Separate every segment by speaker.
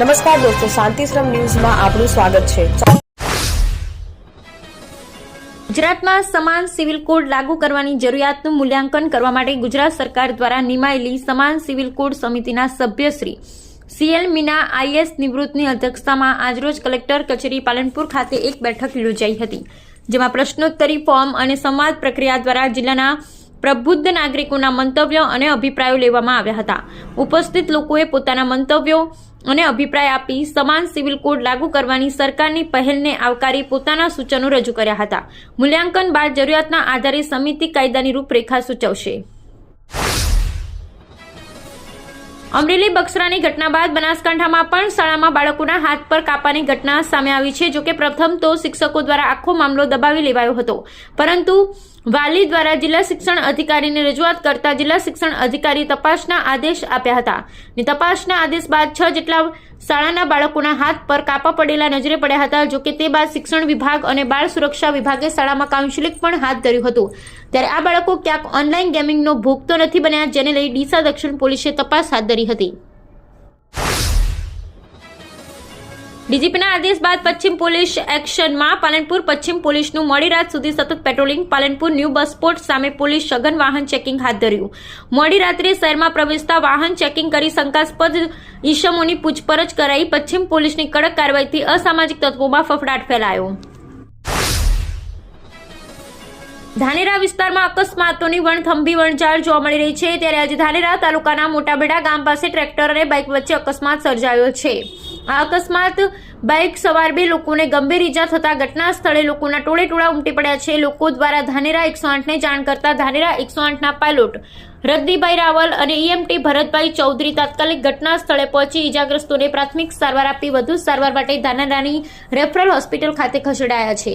Speaker 1: નમસ્કાર દોસ્તો, શાંતિશ્રમ ન્યૂઝમાં આપનું સ્વાગત છે.
Speaker 2: ગુજરાતમાં સમાન સિવિલ કોડ લાગુ કરવાની જરૂરિયાતનું મૂલ્યાંકન કરવા માટે ગુજરાત સરકાર દ્વારા નિમાયેલી સમાન સિવિલ કોડ સમિતિના સભ્યશ્રી સીએલ મીના આઈએસ નિવૃત્તની અધ્યક્ષતામાં આજરોજ કલેક્ટર કચેરી પાલનપુર ખાતે એક બેઠક યોજાઈ હતી, જેમાં પ્રશ્નોત્તરી ફોર્મ અને સંવાદ પ્રક્રિયા દ્વારા જિલ્લાના પ્રબુદ્ધ નાગરિકોના મંતવ્યો અને અભિપ્રાયો લેવામાં આવ્યા હતા. ઉપસ્થિત લોકોએ પોતાના મંતવ્યો અને અભિપ્રાય આપી સમાન સિવિલ કોડ લાગુ કરવાની સરકારની પહેલને આવકારી પોતાના સૂચનો રજૂ કર્યા હતા. મૂલ્યાંકન બાદ જરૂરિયાતના આધારે સમિતિ કાયદાની રૂપરેખા સૂચવશે. અમરેલી બક્સરાની ઘટના બાદ બનાસકાંઠામાં પણ શાળામાં બાળકોના હાથ પર કાપાની ઘટના સામે આવી છે, જોકે પ્રથમ તો શિક્ષકો દ્વારા આખો મામલો દબાવી લેવાયો હતો. પરંતુ વાલી દ્વારા જિલ્લા શિક્ષણ અધિકારીને રજૂઆત કરતા જિલ્લા શિક્ષણ અધિકારી તપાસના આદેશ આપ્યા હતા. ને તપાસના આદેશ બાદ છ જેટલા શાળાના બાળકોના હાથ પર કાપા પડેલા નજરે પડ્યા હતા જોકે તે બાદ શિક્ષણ વિભાગ અને બાળ સુરક્ષા વિભાગે શાળામાં કાઉન્સિલિંગ પણ હાથ ધર્યું હતું. ત્યારે આ બાળકો ક્યાંક ઓનલાઈન ગેમિંગનો ભોગ તો નથી બન્યા, જેને લઈ ડીસા દક્ષિણ પોલીસે તપાસ હાથ ધરી હતી. ડીજીપીના આદેશ બાદ પશ્ચિમ પોલીસ એક્શનમાં પાલનપુર પશ્ચિમ પોલીસનું મોડી રાત સુધી સતત patrolling, Palanpur new bus spot સામે પોલીસ સઘન વાહન ચેકિંગ હાથ ધર્યું. મોડી રાત્રે શહેરમાં પ્રવેશતા વાહન ચેકિંગ કરી શંકાસ્પદ ઈસમોની પૂછપરછ કરાઈ. પશ્ચિમ પોલીસની કડક કાર્યવાહીથી અસામાજિક તત્વોમાં ફફડાટ ફેલાયો. ધાનેરા વિસ્તારમાં અકસ્માતોની વણથંભી વણઝાર જોવા મળી રહી છે. ત્યારે આજે ધાનેરા તાલુકાના મોટાબેડા ગામ પાસે ટ્રેક્ટર અને બાઇક વચ્ચે અકસ્માત સર્જાયો છે. આ અકસ્માત બાઇક સવાર બે લોકોને ગંભીર ઈજા થતા ઘટના સ્થળે લોકોના ટોળે ટોળા ઉમટી પડ્યા છે. લોકો દ્વારા ધાનેરા એકસો આઠને જાણ કરતા ધાનેરા એકસો આઠના પાયલોટ રદ્દીભાઈ રાવલ અને ઈએમટી ભરતભાઈ ચૌધરી તાત્કાલિક ઘટના સ્થળે પહોંચી ઈજાગ્રસ્તોને પ્રાથમિક સારવાર આપી વધુ સારવાર માટે ધાનેરાની રેફરલ હોસ્પિટલ ખાતે ખસેડાયા છે.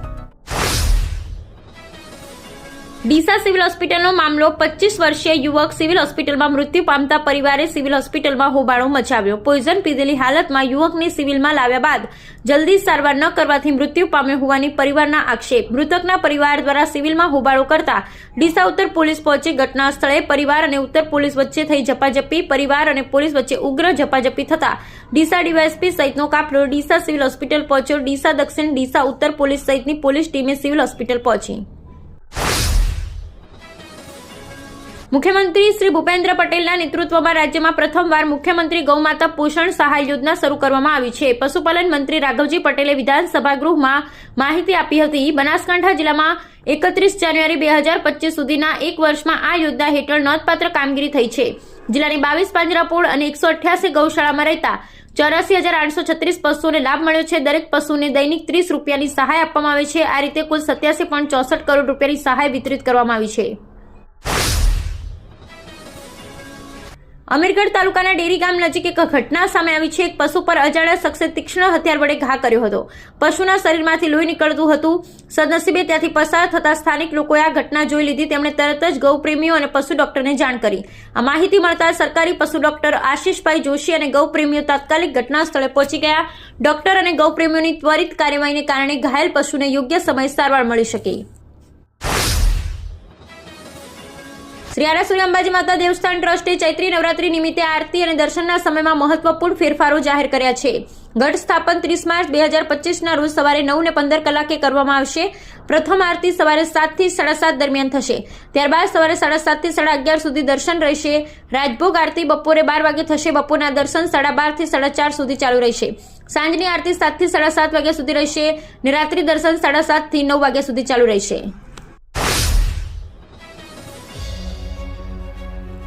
Speaker 2: ડીસા સિવિલ હોસ્પિટલનો મામલો, પચીસ વર્ષીય યુવક સિવિલ હોસ્પિટલમાં મૃત્યુ પામતા પરિવારે સિવિલ હોસ્પિટલમાં હોબાળો મચાવ્યો. પોઈઝન પીધેલી હાલતમાં યુવકને સિવિલમાં લાવ્યા બાદ જલ્દી સારવાર ન કરવાથી મૃત્યુ પામ્યો હોવાની પરિવારના આક્ષેપ. મૃતકના પરિવાર દ્વારા સિવિલમાં હોબાળો કરતા ડીસા ઉત્તર પોલીસ પહોંચી ઘટના સ્થળે પરિવાર અને ઉત્તર પોલીસ વચ્ચે થઈ ઝપાઝપી, પરિવાર અને પોલીસ વચ્ચે ઉગ્ર ઝપાઝપી થતા ડીસા ડીવાયએસપી સહિતનો કાફલો ડીસા સિવિલ હોસ્પિટલ પહોંચ્યો. ડીસા દક્ષિણ, ડીસા ઉત્તર પોલીસ સહિતની પોલીસ ટીમે સિવિલ હોસ્પિટલ પહોંચી. મુખ્યમંત્રી શ્રી ભૂપેન્દ્ર પટેલના નેતૃત્વમાં રાજ્યમાં પ્રથમવાર મુખ્યમંત્રી ગૌમાતા પોષણ સહાય યોજના શરૂ કરવામાં આવી છે. પશુપાલન મંત્રી રાઘવજી પટેલે વિધાનસભા ગૃહમાં માહિતી આપી હતી. બનાસકાંઠા જિલ્લામાં એકત્રીસ જાન્યુઆરી બે હજાર પચીસ સુધીના એક વર્ષમાં આ યોજના હેઠળ નોંધપાત્ર કામગીરી થઈ છે. જિલ્લાની બાવીસ પાંજરાપોળ અને એકસો અઠ્યાસી ગૌશાળામાં રહેતા ચોરાસી હજાર આઠસો છત્રીસ પશુઓને લાભ મળ્યો છે. દરેક પશુને દૈનિક ત્રીસ રૂપિયાની સહાય આપવામાં આવે છે. આ રીતે કુલ સત્યાસી પોઈન્ટ ચોસઠ કરોડ રૂપિયાની સહાય વિતરિત કરવામાં આવી છે. અમીરગઢ તાલુકાના ડેરી ગામ નજીક એક ઘટના સામે આવી છે. એક પશુ પર અજાણ્યા શખ્સે તીક્ષ્ણ હથિયાર વડે ઘા કર્યો હતો. પશુના શરીરમાંથી લોહી નીકળતું હતું. સદનસીબે ત્યાંથી પસાર થતા સ્થાનિક લોકોએ આ ઘટના જોઈ લીધી. તેમણે તરત જ ગૌપ્રેમીઓ અને પશુ ડોક્ટરને જાણ કરી. આ માહિતી મળતા સરકારી પશુ ડોક્ટર આશીષભાઈ જોશી અને ગૌપ્રેમીઓ તાત્કાલિક ઘટના સ્થળે પહોંચી ગયા. ડોક્ટર અને ગૌપ્રેમીઓની ત્વરિત કાર્યવાહીને કારણે ઘાયલ પશુને યોગ્ય સમયે સારવાર મળી શકી. શ્રી અંબાજી માતા દેવસ્થાન ટ્રસ્ટે ચૈત્રી નવરાત્રી નિમિત્તે આરતી અને દર્શનના સમયમાં મહત્વપૂર્ણ ફેરફારો જાહેર કર્યા છે. ઘટ સ્થાપન ત્રીસ માર્ચ બે હજાર પચીસના રોજ સવારે નવ ને પંદર કલાકે કરવામાં આવશે. પ્રથમ આરતી સવારે સાતથી સાડા સાત દરમિયાન થશે. ત્યારબાદ સવારે સાડા સાતથી સાડા અગિયાર સુધી દર્શન રહેશે. રાજભોગ આરતી બપોરે બાર વાગે થશે. બપોરના દર્શન સાડા બારથી સાડા ચાર સુધી ચાલુ રહેશે. સાંજની આરતી સાતથી સાડા સાત વાગ્યા સુધી રહેશે ને રાત્રિ દર્શન સાડા સાતથી નવ વાગ્યા સુધી ચાલુ રહેશે.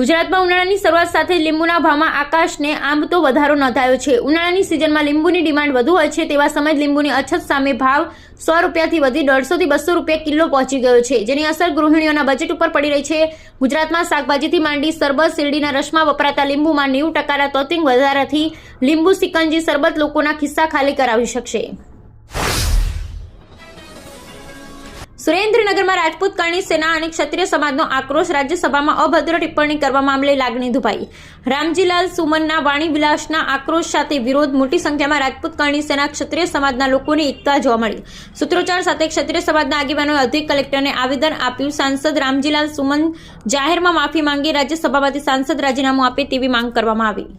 Speaker 2: ગુજરાતમાં ઉનાળાની શરૂઆત સાથે લીંબુના ભાવમાં આકાશને આંબતો વધારો નોંધાયો છે. ઉનાળાની સિઝનમાં લીંબુની ડિમાન્ડ વધુ હોય છે તેવા સમય લીંબુની અછત સામે ભાવ સો રૂપિયાથી વધી દોઢસોથી બસો રૂપિયા કિલો પહોંચી ગયો છે, જેની અસર ગૃહિણીઓના બજેટ ઉપર પડી રહી છે. ગુજરાતમાં શાકભાજીથી માંડી સરબત, શેરડીના રસમાં વપરાતા લીંબુમાં નેવું ટકાના તોતિંગ વધારાથી લીંબુ સિકંજી સરબત લોકોના ખિસ્સા ખાલી કરાવી શકશે. સુરેન્દ્રનગરમાં રાજપૂત કરણી સેના અને ક્ષત્રિય સમાજનો આક્રોશ રાજ્યસભામાં અભદ્ર ટિપ્પણી કરવા મામલે લાગણી ધુભાઈ રામજીલાલ સુમનના વાણી વિલાસના આક્રોશ સાથે વિરોધ મોટી સંખ્યામાં રાજપૂત કરણી સેના ક્ષત્રિય સમાજના લોકોની એકતા જોવા મળી. સૂત્રોચ્ચાર સાથે ક્ષત્રિય સમાજના આગેવાનોએ અધિક કલેક્ટરને આવેદન આપ્યું. સાંસદ રામજીલાલ સુમન જાહેરમાં માફી માંગી રાજ્યસભામાંથી સાંસદ રાજીનામું આપે તેવી માંગ કરવામાં આવી.